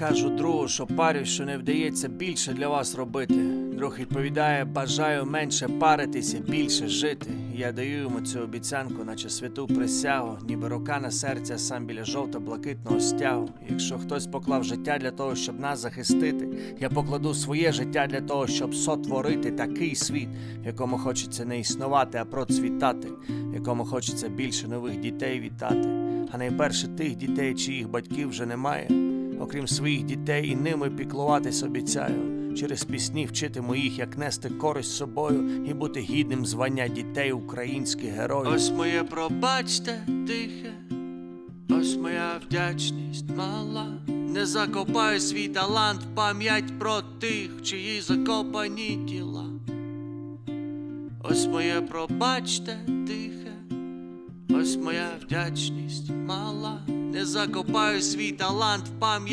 кажу другу, що парю, що не вдається більше для вас робити. Друг відповідає, бажаю менше паритися, більше жити. Я даю йому цю обіцянку, наче святу присягу, ніби рука на серця сам біля жовто-блакитного стягу. Якщо хтось поклав життя для того, щоб нас захистити, я покладу своє життя для того, щоб сотворити такий світ, якому хочеться не існувати, а процвітати, якому хочеться більше нових дітей вітати. А найперше тих дітей, чиїх батьків вже немає. Окрім своїх дітей, і ними піклуватись обіцяю. Через пісні вчитиму їх, як нести користь собою і бути гідним звання дітей українських героїв. Ось моє пробачте тихе, ось моя вдячність мала. Не закопаю свій талант пам'ять про тих, чиї закопані тіла. Ось моє пробачте тихе, ось моя вдячність мала. Не закопаю свій талант в пам'ять